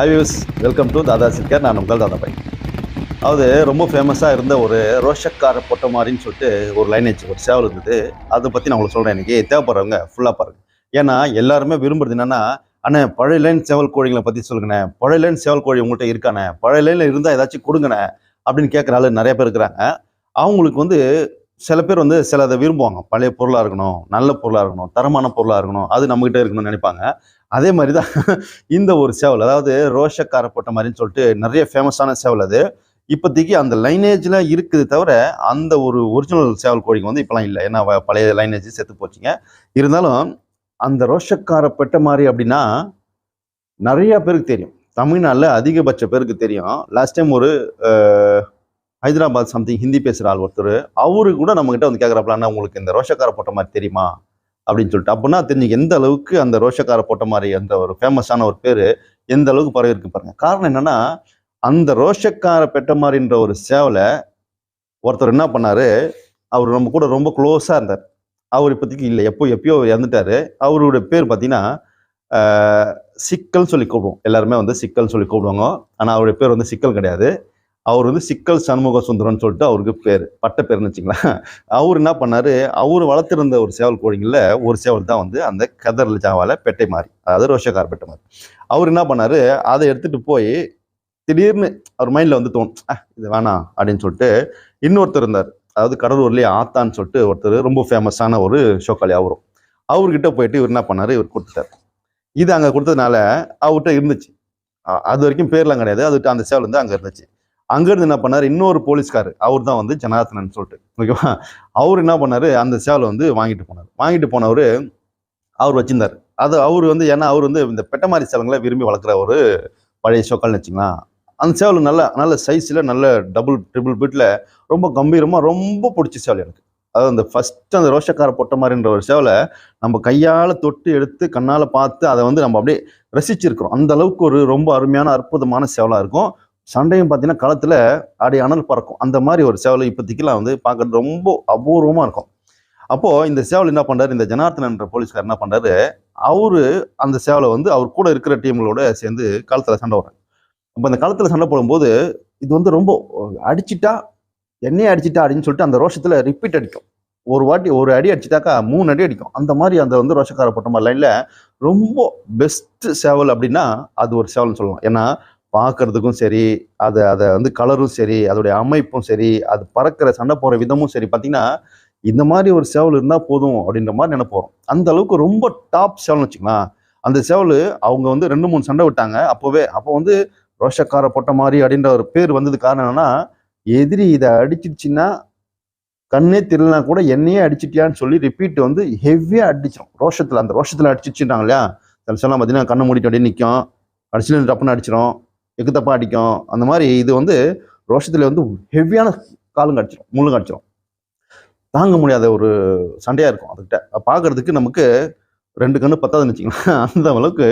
Hi views welcome to Dada Chikkar நான் உங்கள் தாதா by அதாவது ரொம்ப ஃபேமஸாக இருந்த ஒரு ரோஷக்கார பொட்டை மாதிரின்னு சொல்லிட்டு ஒரு லைனேஜ் ஒரு சேவல் இருந்தது. அதை பற்றி நான் உங்களுக்கு சொல்கிறேன் இன்றைக்கி தேவைப்படுறவங்க ஃபுல்லாக பாருங்க. ஏன்னா எல்லாருமே விரும்புறது என்னென்னா அண்ணே பழைய லைன் சேவல் கோழிகளை பற்றி சொல்லுங்கண்ணே. பழைய லைன் சேவல் கோழி உங்கள்கிட்ட இருக்கானே பழைய லைனில் இருந்தால் ஏதாச்சும் கொடுங்கண்ணே அப்படின்னு கேட்குற ஆளு நிறைய பேர் இருக்கிறாங்க. அவங்களுக்கு வந்து சில பேர் வந்து சில அதை விரும்புவாங்க. பழைய பொருளாக இருக்கணும் நல்ல பொருளாக இருக்கணும் தரமான பொருளாக இருக்கணும். அது நம்மகிட்ட இருக்கணும்னு நினைப்பாங்க. அதே மாதிரி தான் இந்த ஒரு சேவல் அதாவது ரோஷக்கார போட்ட மாதிரின்னு சொல்லிட்டு நிறைய ஃபேமஸான சேவல் அது. இப்போதைக்கு அந்த லைனேஜில் இருக்குது தவிர அந்த ஒரு ஒரிஜினல் சேவல் கோழிக்கு வந்து இப்போலாம் இல்லை. ஏன்னா பழைய லைனேஜ் செத்து போச்சுங்க. இருந்தாலும் அந்த ரோஷக்கார பெட்ட மாதிரி அப்படின்னா நிறையா பேருக்கு தெரியும். தமிழ்நாட்டில் அதிகபட்ச பேருக்கு தெரியும். லாஸ்ட் டைம் ஒரு ஹைதராபாத் சம்திங் ஹிந்தி பேசுகிற ஆள் ஒருத்தர் அவரு கூட நம்மகிட்ட வந்து கேட்குறப்பலான்னா உங்களுக்கு இந்த ரோஷக்கார போட்ட மாதிரி தெரியுமா? அப்படின்னு சொல்லிட்டு. அப்படின்னா தெரிஞ்சு எந்த அளவுக்கு அந்த ரோஷக்கார போட்ட மாதிரி அந்த ஒரு ஃபேமஸான ஒரு பேர் எந்த அளவுக்கு பரவி இருக்கு பாருங்க. காரணம் என்னன்னா அந்த ரோஷக்கார பெட்ட மாதிரின்ற ஒரு சேவலை ஒருத்தர் என்ன பண்ணாரு? அவர் நம்ம கூட ரொம்ப க்ளோஸாக இருந்தார். அவர் இப்போதைக்கு இல்லை. எப்போ எப்பயோ இறந்துட்டாரு. அவருடைய பேர் பார்த்தீங்கன்னா சிக்கல்னு சிக்கல் சொல்லி கூப்பிடுவோம். எல்லாருமே வந்து சிக்கல் சொல்லி கூப்பிடுவாங்க. ஆனால் அவருடைய பேர் வந்து சிக்கல் கிடையாது. அவர் வந்து சிக்கல் சண்முக சுந்தரம்னு சொல்லிட்டு அவருக்கு பேர் பட்ட பேர்னு வச்சுங்களேன் அவர் என்ன பண்ணார் அவர் வளர்த்துருந்த ஒரு சேவல் கோழிங்களில் ஒரு சேவல் தான் வந்து அந்த கதர்ல ஜாவால பெட்டை மாறி அதாவது ரோஷக்கார் பெட்டை மாறி. அவர் என்ன பண்ணாரு அதை எடுத்துகிட்டு போய் திடீர்னு அவர் மைண்டில் வந்து தோணும் இது வேணாம் அப்படின்னு சொல்லிட்டு இன்னொருத்தர் இருந்தார். அதாவது கடலூர்லேயே ஆத்தான்னு சொல்லிட்டு ஒருத்தர் ரொம்ப ஃபேமஸான ஒரு ஷோக்காளி அவரும். அவர்கிட்ட போயிட்டு இவர் என்ன பண்ணார் இவர் கொடுத்துட்டார். இது அங்கே கொடுத்ததுனால அவர்கிட்ட இருந்துச்சு. அது வரைக்கும் பேர்லாம் கிடையாது. அதுகிட்ட அந்த சேவல் வந்து அங்கே இருந்துச்சு. அங்கேருந்து என்ன பண்ணாரு? இன்னொரு போலீஸ்கார் அவர் தான் வந்து ஜனார்த்தனன் சொல்லிட்டு. ஓகேவா அவர் என்ன பண்ணார்? அந்த சேவலை வந்து வாங்கிட்டு போனார். வாங்கிட்டு போனவர் அவர் வச்சிருந்தார். அது அவர் வந்து ஏன்னா அவர் வந்து இந்த பெட்டமாரி சேவங்களை விரும்பி வளர்க்குற ஒரு பழைய சொக்கல்னு வச்சுங்களேன் அந்த சேவல் நல்ல நல்ல சைஸில் நல்ல டபுள் ட்ரிபிள் பீட்டில் ரொம்ப கம்பீரமாக ரொம்ப பிடிச்ச சேவல் எனக்கு. அதாவது அந்த ஃபஸ்ட்டு அந்த ரோஷக்கார பொட்ட மாதிரின்ற ஒரு சேவலை நம்ம கையால் தொட்டு எடுத்து கண்ணால் பார்த்து அதை வந்து நம்ம அப்படியே ரசிச்சிருக்கிறோம். அந்த அளவுக்கு ஒரு ரொம்ப அருமையான அற்புதமான சேவலாக இருக்கும். சண்டையும் பார்த்தீங்கன்னா களத்தில் அடி அனல் பறக்கும். அந்த மாதிரி ஒரு சேவலை இப்போதைக்கெல்லாம் வந்து பார்க்கறது ரொம்ப அபூர்வமாக இருக்கும். அப்போது இந்த சேவல் என்ன பண்ணுறாரு இந்த ஜனார்த்தனன்ற போலீஸ்கார் என்ன பண்ணுறாரு அவரு அந்த சேவலை வந்து அவர் கூட இருக்கிற டீம்களோட சேர்ந்து களத்தில் சண்டை வர்றாங்க அப்போ அந்த களத்தில் சண்டை போடும்போது இது வந்து ரொம்ப அடிச்சிட்டா என்னையே அடிச்சிட்டா அப்படின்னு சொல்லிட்டு அந்த ரோஷத்தில் ரிப்பீட் அடிக்கும். ஒரு வாட்டி ஒரு அடி அடிச்சிட்டாக்கா மூணு அடி அடிக்கும். அந்த மாதிரி அந்த வந்து ரோஷக்கார போட்ட மாதிரி லைனில் ரொம்ப பெஸ்ட் சேவல் அப்படின்னா அது ஒரு சேவல்னு சொல்லலாம். ஏன்னா பார்க்கறதுக்கும் சரி அதை அதை வந்து கலரும் சரி அதோடைய அமைப்பும் சரி அது பறக்கிற சண்டை போகிற விதமும் சரி பார்த்தீங்கன்னா இந்த மாதிரி ஒரு சேவல் இருந்தால் போதும் அப்படின்ற மாதிரி நினைப்போம். அந்த அளவுக்கு ரொம்ப டாப் சேவல்னு வச்சுக்கலாம். அந்த சேவல் அவங்க வந்து ரெண்டு மூணு சண்டை விட்டாங்க. அப்போவே அப்போ வந்து ரோஷக்கார போட்ட மாதிரி அப்படின்ற ஒரு பேர் வந்தது காரணம் என்னன்னா எதிரி இதை அடிச்சிடுச்சுன்னா கண்ணே தெரியலனா கூட என்னையே அடிச்சிட்டியான்னு சொல்லி ரிப்பீட் வந்து ஹெவியாக அடிச்சிடும் ரோஷத்தில் அந்த ரோஷத்தில் அடிச்சிச்சுட்டாங்க இல்லையா? சில சொல்லலாம் பார்த்தீங்கன்னா கண்ணை மூடிட்டு அப்படியே நிற்கும் அடிச்சுட்டு டப்புன்னு அடிச்சிடும் எக்குத்தப்பா அடிக்கும். அந்த மாதிரி இது வந்து ரோஷத்தில் வந்து ஹெவியான காலம் கடிச்சிடும் முள்ளுங்க கடிச்சிடும் தாங்க முடியாத ஒரு சண்டையாக இருக்கும் அதுக்கிட்ட பார்க்கறதுக்கு நமக்கு ரெண்டு கண்ணு பத்தாதுன்னு வச்சுக்கலாம் அந்த அளவுக்கு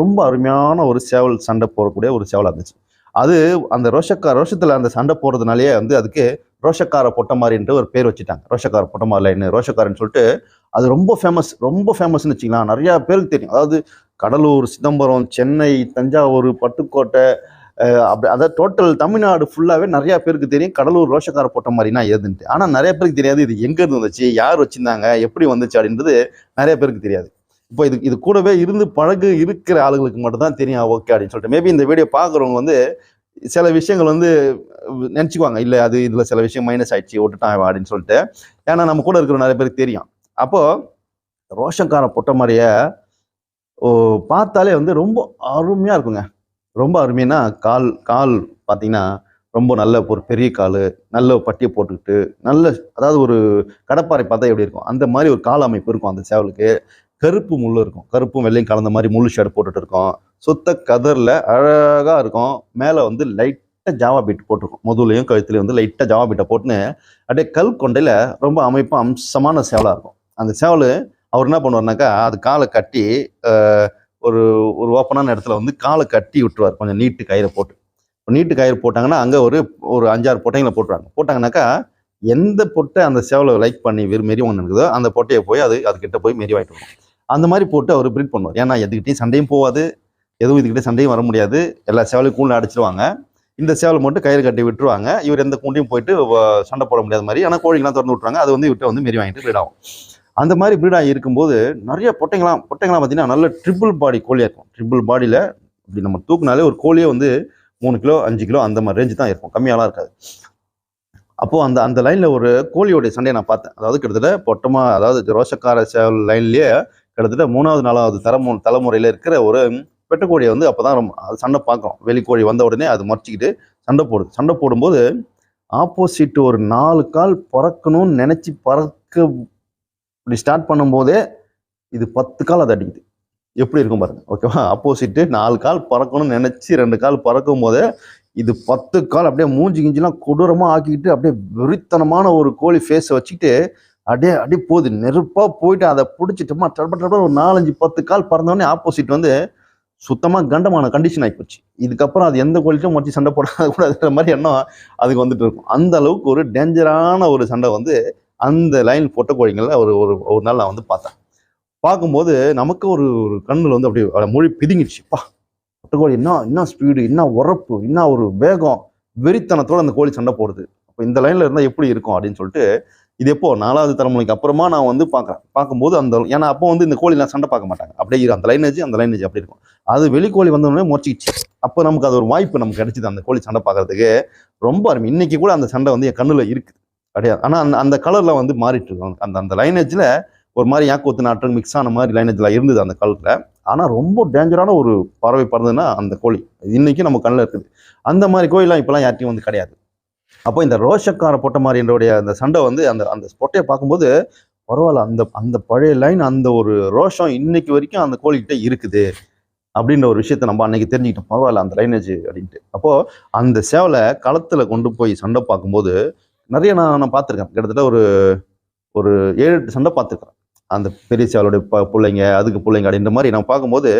ரொம்ப அருமையான ஒரு சேவல் சண்டை போடக்கூடிய ஒரு சேவலாக இருந்துச்சு. அது அந்த ரோஷக்கார ரோஷத்தில் அந்த சண்டை போடுறதுனாலேயே வந்து அதுக்கு ரோஷக்கார பொட்டமாரின்ட்டு ஒரு பேர் வச்சுட்டாங்க. ரோஷக்கார பொட்டமாரில் என்ன? ரோஷக்காரன்னு சொல்லிட்டு அது ரொம்ப ஃபேமஸ் ரொம்ப ஃபேமஸ்ன்னு வச்சுக்கலாம் நிறையா பேருக்கு தெரியும். அதாவது கடலூர் சிதம்பரம் சென்னை தஞ்சாவூர் பட்டுக்கோட்டை அப்படி அதை டோட்டல் தமிழ்நாடு ஃபுல்லாகவே நிறையா பேருக்கு தெரியும். கடலூர் ரோஷக்கார போட்ட மாதிரினா எதுன்ட்டு. ஆனால் நிறைய பேருக்கு தெரியாது இது எங்கேருந்து வந்துச்சு யார் வச்சுருந்தாங்க எப்படி வந்துச்சு அப்படின்றது நிறைய பேருக்கு தெரியாது. இப்போ இது இது கூடவே இருந்து பழகு இருக்கிற ஆளுங்களுக்கு மட்டும்தான் தெரியும் ஓகே அப்படின்னு சொல்லிட்டு. மேபி இந்த வீடியோ பார்க்குறவங்க வந்து சில விஷயங்கள் வந்து நினச்சிக்குவாங்க. இல்லை அது இதில் சில விஷயம் மைனஸ் ஆயிடுச்சு விட்டுட்டான் அப்படின்னு சொல்லிட்டு. ஏன்னா நம்ம கூட இருக்கிற நிறைய பேருக்கு தெரியும். அப்போது ரோஷக்கார பொட்ட மாதிரியே பார்த்தாலே வந்து ரொம்ப அருமையாக இருக்குங்க. ரொம்ப அருமைன்னா கால் கால் பார்த்தீங்கன்னா ரொம்ப நல்ல ஒரு பெரிய கால் நல்ல பட்டியை போட்டுக்கிட்டு நல்ல அதாவது ஒரு கடப்பாறை பார்த்தா எப்படி இருக்கும்? அந்த மாதிரி ஒரு கால் அமைப்பு இருக்கும் அந்த சேவலுக்கு. கருப்பு முள் இருக்கும். கருப்பும் வெள்ளையும் கலந்த மாதிரி முள் ஷர்ட் போட்டுட்டு இருக்கோம். சுத்த கதரில் அழகாக இருக்கும். மேலே வந்து லைட்டாக ஜாவா பீட் போட்டிருக்கும். முதுலையும் கழுத்துலையும் வந்து லைட்டாக ஜாவா பீட்டை போட்டுன்னு அப்படியே கல் கொண்டையில் ரொம்ப அமைப்பு அம்சமான சேவலாக இருக்கும். அந்த சேவல் அவர் என்ன பண்ணுவார்னாக்கா அது காலை கட்டி ஒரு ஒரு ஓப்பனான இடத்துல வந்து காலை கட்டி விட்டுருவார். கொஞ்சம் நீட்டு கயிறை போட்டு. நீட்டு கயிறு போட்டாங்கன்னா அங்கே ஒரு ஒரு அஞ்சாறு பொட்டைங்களை போட்டுருவாங்க. போட்டாங்கன்னாக்கா எந்த பொட்டை அந்த சேவலை லைக் பண்ணி வெறும் மெரி ஒன்று இருக்குதோ அந்த பொட்டையை போய் அது அதுக்கிட்ட போய் மெரி வாங்கிட்டு வரும். அந்த மாதிரி போட்டு அவர் ப்ரீட் பண்ணுவார். ஏன்னா எதுக்கிட்டையும் சண்டையும் போகாது எதுவும் இதுக்கிட்ட சண்டையும் வர முடியாது. எல்லா சேவலையும் கூண்டில் அடிச்சிருவாங்க. இந்த சேவலை மட்டும் கயிறு கட்டி விட்டுருவாங்க. இவர் எந்த கூண்டையும் போயிட்டு சண்டை போட முடியாத மாதிரி. ஆனால் கோழிகள்லாம் திறந்து விட்டுருவாங்க. அது வந்து இவர்கிட்ட வந்து மெரி வாங்கிட்டு breed ஆகும் அந்த மாதிரி ப்ரீடாக இருக்கும்போது நிறைய பொட்டைங்களாம் பொட்டைங்களாம் பார்த்தீங்கன்னா நல்ல ட்ரிபிள் பாடி கோழியாக இருக்கும். ட்ரிபிள் பாடியில் இப்படி நம்ம தூக்குனாலே ஒரு கோழியே வந்து மூணு கிலோ அஞ்சு கிலோ அந்த மாதிரி ரேஞ்சு தான் இருக்கும். கம்மியாலாம் இருக்காது. அப்போது அந்த அந்த லைனில் ஒரு கோழியோடைய சண்டையை நான் பார்த்தேன். அதாவது கிட்டத்தட்ட பொட்டமாக அதாவது ரோஷக்கார சேவல் லைன்லேயே கிட்டத்தட்ட மூணாவது நாலாவது தரமு தலைமுறையில் இருக்கிற ஒரு பெட்டக்கோழியை வந்து அப்போ தான் அது சண்டை பார்க்குறோம். வெளிக்கோழி வந்த உடனே அது மறைச்சிக்கிட்டு சண்டை போடுது. சண்டை போடும்போது ஆப்போசிட் ஒரு நாலு கால் பறக்கணும்னு நினச்சி பறக்க இப்படி ஸ்டார்ட் பண்ணும்போதே இது பத்து கால் அது அடிக்குது. எப்படி இருக்கும் பாருங்க. ஓகேவா ஆப்போசிட்டு நாலு கால் பறக்கணும்னு நினச்சி ரெண்டு கால் பறக்கும் போதே இது பத்து கால் அப்படியே மூஞ்சி கிஞ்சிலாம் கொடூரமாக ஆக்கிக்கிட்டு அப்படியே வெறித்தனமான ஒரு கோழி ஃபேஸை வச்சுக்கிட்டு அப்படியே அப்படியே போகுது. நெருப்பாக போயிட்டு அதை பிடிச்சிட்டோமா டப்ப ஒரு நாலஞ்சு பத்து கால் பறந்தோடனே ஆப்போசிட் வந்து சுத்தமாக கண்டமான கண்டிஷன் ஆகிப்போச்சு இதுக்கப்புறம் அது எந்த கோழிட்டும் மறைச்சி சண்டை போடக்கூடாதுன்ற மாதிரி எண்ணம் அதுக்கு வந்துட்டு இருக்கும். அந்த அளவுக்கு ஒரு டேஞ்சரான ஒரு சண்டை வந்து அந்த லைன் போட்ட கோழிங்களில் ஒரு ஒரு ஒரு நாள் நான் வந்து பார்த்தேன். பார்க்கும்போது நமக்கு ஒரு ஒரு கண்ணில் வந்து அப்படியே மொழி பிதுங்கிடுச்சுப்பா பொட்டக்கோழி என்ன என்ன ஸ்பீடு என்ன உரப்பு என்ன ஒரு வேகம் வெறித்தனத்தோடு அந்த கோழி சண்டை போடுது. அப்போ இந்த லைனில் இருந்தால் எப்படி இருக்கும் அப்படின்னு சொல்லிட்டு இது எப்போ நாலாவது தலைமுறைக்கு அப்புறமா நான் வந்து பார்க்குறேன். பார்க்கும்போது அந்த ஏன்னா அப்போ வந்து இந்த கோழிலாம் சண்டை பார்க்க மாட்டாங்க. அப்படியே அந்த லைனேஜ் அந்த லைனேஜ் அப்படி இருக்கும். அது வெளிக்கோழி வந்தோடனே முறைச்சிக்கிச்சு. அப்போ நமக்கு அது ஒரு வாய்ப்பு நமக்கு கிடைச்சிது அந்த கோழி சண்டை பார்க்கறதுக்கு. ரொம்ப அருமை. இன்னைக்கு கூட அந்த சண்டை வந்து என் கண்ணில் இருக்குது கிடையாது. ஆனால் அந்த அந்த கலரில் வந்து மாறிட்டு இருக்கும் அந்த அந்த லைனேஜில் ஒரு மாதிரி யாக்கோத்து நாட்டு மிக்ஸ் ஆன மாதிரி லைனேஜில் இருந்தது அந்த கலரில் ஆனால் ரொம்ப டேஞ்சரான ஒரு பறவை பறந்ததுன்னா அந்த கோழி. இன்றைக்கி நம்ம கண்ணில் இருக்குது. அந்த மாதிரி கோயிலாம் இப்போலாம் யார்ட்டையும் வந்து கிடையாது. அப்போ இந்த ரோஷக்கார பொட்டை மாதிரின்றோடைய அந்த சண்டை வந்து அந்த அந்த பொட்டையை பார்க்கும்போது பரவாயில்ல அந்த அந்த பழைய லைன் அந்த ஒரு ரோஷம் இன்னைக்கு வரைக்கும் அந்த கோழிகிட்ட இருக்குது. அப்படின்ற ஒரு விஷயத்த நம்ம அன்னைக்கு தெரிஞ்சுக்கிட்டோம். பரவாயில்ல அந்த லைனேஜ் அப்படின்ட்டு. அப்போது அந்த சேவலை களத்தில் கொண்டு போய் சண்டை பார்க்கும்போது நிறைய நான் நான் பார்த்துருக்கேன். கிட்டத்தட்ட ஒரு ஒரு ஏழு எட்டு சண்டை பார்த்துருக்கேன் அந்த பெரிய ப பிள்ளைங்க அதுக்கு பிள்ளைங்க அப்படின்ற மாதிரி நான் பார்க்கும்போது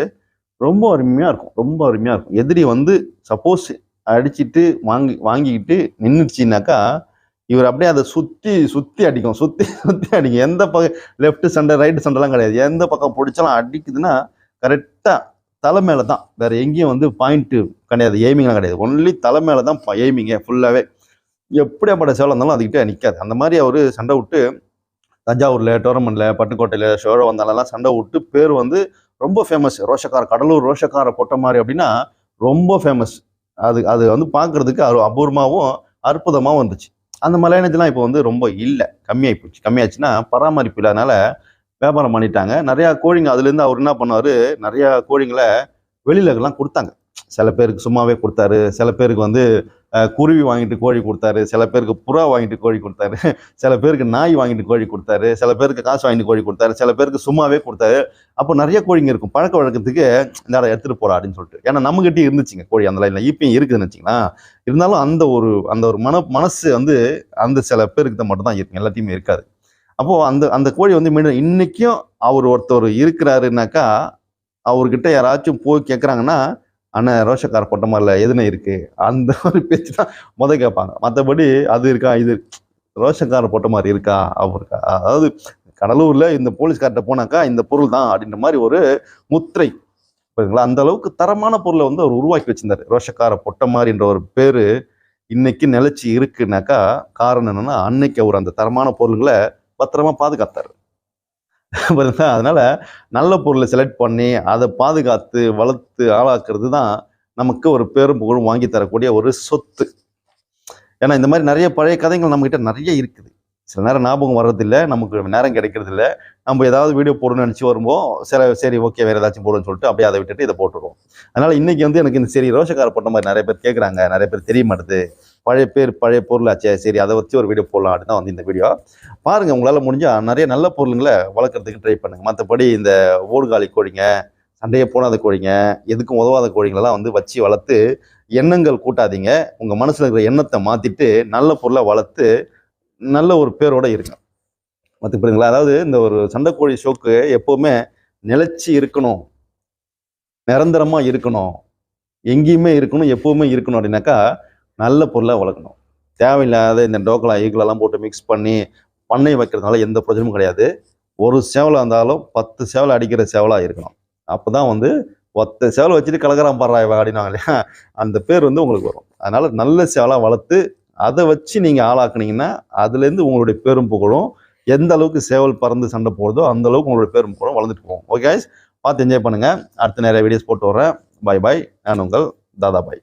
ரொம்ப அருமையாக இருக்கும். ரொம்ப அருமையாக இருக்கும். எதிரி வந்து சப்போஸ் அடிச்சிட்டு வாங்கி வாங்கிக்கிட்டு நின்றுச்சுனாக்கா இவர் அப்படியே அதை சுற்றி சுற்றி அடிக்கும். சுற்றி சுற்றி அடிக்கும். எந்த பக்கம் லெஃப்ட் சண்டை ரைட்டு சண்டைலாம் கிடையாது. எந்த பக்கம் பிடிச்சாலும் அடிக்குதுன்னா கரெக்டாக தலை மேலே தான் வேற எங்கேயும் வந்து பாயிண்ட்டு கிடையாது. எய்மிங்லாம் கிடையாது. ஒன்லி தலை மேலே தான் எய்மிங்க ஃபுல்லாகவே எப்படியாப்பட்ட சேவலம் இருந்தாலும் அதுக்கிட்ட நிற்காது அந்த மாதிரி அவர் சண்டை விட்டு தஞ்சாவூரில் டோரமெண்ட்டில் பட்டுக்கோட்டையில் ஷோரோ வந்தாலெல்லாம் சண்டை விட்டு பேர் வந்து ரொம்ப ஃபேமஸ் ரோஷக்கார கடலூர் ரோஷக்கார பொட்ட மாதிரி அப்படின்னா ரொம்ப ஃபேமஸ் அது அது வந்து பார்க்குறதுக்கு அது அபூர்வமாகவும் அற்புதமாகவும் இருந்துச்சு அந்த மலையாளத்துலாம் இப்போ வந்து ரொம்ப இல்லை. கம்மியாகி போச்சு. கம்மியாச்சுன்னா பராமரிப்பு இல்லாதனால வியாபாரம் பண்ணிட்டாங்க. நிறையா கோழிங்க அதுலேருந்து அவர் என்ன பண்ணார்? நிறையா கோழிங்களை வெளியிலலாம் கொடுத்தாங்க. சில பேருக்கு சும்மாவே கொடுத்தாரு. சில பேருக்கு வந்து குருவி வாங்கிட்டு கோழி கொடுத்தாரு. சில பேருக்கு புறா வாங்கிட்டு கோழி கொடுத்தாரு. சில பேருக்கு நாய் வாங்கிட்டு கோழி கொடுத்தாரு. சில பேருக்கு காசு வாங்கிட்டு கோழி கொடுத்தாரு. சில பேருக்கு சும்மாவே கொடுத்தாரு. அப்போ நிறைய கோழிங்க இருக்கும். பழக்க வழக்கத்துக்கு இந்த எடுத்துட்டு போகிறா அப்படின்னு சொல்லிட்டு. ஏன்னா நம்மகிட்டயே இருந்துச்சுங்க கோழி அந்த லைன்ல இப்பயும் இருக்குதுன்னு வச்சிங்களா? இருந்தாலும் அந்த ஒரு அந்த ஒரு மன மனசு வந்து அந்த சில பேருக்கு மட்டும் தான் எல்லாத்தையுமே இருக்காது. அப்போ அந்த அந்த கோழி வந்து மீண்டும் இன்னைக்கும் அவர் ஒருத்தர் இருக்கிறாருனாக்கா அவர்கிட்ட யாராச்சும் போய் கேட்குறாங்கன்னா அண்ணன் ரோஷக்கார பொட்ட மாதிரில எதுனா இருக்கு? அந்த ஒரு பேச்சு தான் முதல் கேட்பாங்க. மற்றபடி அது இருக்கா இது ரோஷக்கார பொட்ட மாதிரி இருக்கா? அவருக்கா அதாவது கடலூரில் இந்த போலீஸ்கார்ட்ட போனாக்கா இந்த பொருள் தான் அப்படின்ற மாதிரி ஒரு முத்திரை. புரியுதுங்களா? அந்த அளவுக்கு தரமான பொருளை வந்து அவர் உருவாக்கி வச்சிருந்தார். ரோஷக்கார பொட்ட மாதிரின்ற ஒரு பேர் இன்னைக்கு நிலைச்சி இருக்குனாக்கா காரணம் என்னன்னா அன்னைக்கு அவர் அந்த தரமான பொருள்களை பத்திரமா பாதுகாத்தார். அதனால் நல்ல பொருளை செலக்ட் பண்ணி அதை பாதுகாத்து வளர்த்து ஆளாக்குறது தான் நமக்கு ஒரு பேரும் புகழும் வாங்கி தரக்கூடிய ஒரு சொத்து. ஏன்னா இந்த மாதிரி நிறைய பழைய கதைகள் நம்மக்கிட்ட நிறைய இருக்குது. சில நேரம் ஞாபகம் வர்றதில்ல நமக்கு நேரம் கிடைக்கிறது இல்ல நம்ம ஏதாவது வீடியோ போடணும்னு நினச்சி வரும்போது சில சரி ஓகே வேறு ஏதாச்சும் போடணும்னு சொல்லிட்டு அப்படியே அதை விட்டுட்டு இதை போட்டுருவோம். அதனால் இன்றைக்கி வந்து எனக்கு இந்த சரி ரோஷக்கார போட்ட மாதிரி நிறைய பேர் கேட்குறாங்க நிறைய பேர் தெரிய மாட்டேது. பழைய பேர் பழைய பொருளாச்சே சரி அதை வச்சு ஒரு வீடியோ போடலாம் அப்படின்னு தான் வந்து இந்த வீடியோ. பாருங்கள் உங்களால் முடிஞ்சால் நிறைய நல்ல பொருளுங்களை வளர்க்குறதுக்கு ட்ரை பண்ணுங்கள் மற்றபடி இந்த ஓடுகாலி கோழிங்க சண்டையை போடாத கோழிங்க எதுக்கும் உதவாத கோழிங்களெல்லாம் வந்து வச்சு வளர்த்து எண்ணங்கள் கூட்டாதீங்க. உங்கள் மனசில் இருக்கிற எண்ணத்தை மாற்றிட்டு நல்ல பொருளை வளர்த்து நல்ல ஒரு பேரோட இருங்க. மற்ற புரியுதுங்களா அதாவது இந்த ஒரு சண்டைக்கோழி ஷோக்கு எப்போவுமே நிலைச்சி இருக்கணும். நிரந்தரமாக இருக்கணும். எங்கேயுமே இருக்கணும் எப்போவுமே இருக்கணும் அப்படின்னாக்கா நல்ல பொருளாக வளர்க்கணும். தேவையில்லாத இந்த டோக்கலா ஈக்கலெல்லாம் போட்டு மிக்ஸ் பண்ணி பண்ணை வைக்கிறதுனால எந்த பிரச்சனையும் கிடையாது. ஒரு சேவலாக இருந்தாலும் பத்து சேவலை அடிக்கிற சேவலாக இருக்கணும் அப்போ தான் வந்து ஒத்த சேவலை வச்சுட்டு கலகரம் பாடுறா இவன் அப்படின்னாங்க இல்லையா? அந்த பேர் வந்து உங்களுக்கு வரும். அதனால் நல்ல சேவலாக வளர்த்து அதை வச்சு நீங்கள் ஆளாக்குனீங்கன்னா அதுலேருந்து உங்களுடைய பேரும் புகழும். எந்த அளவுக்கு சேவல் பறந்து சண்டை போடுதோ அந்த அளவுக்கு உங்களுடைய பேரும் புகழும் வளர்ந்துட்டு போகும். ஓகே பார்த்து என்ஜாய் பண்ணுங்கள் அடுத்த நிறைய வீடியோஸ் போட்டு வரேன் பாய் பாய் நான் உங்கள் தாதா பாய்.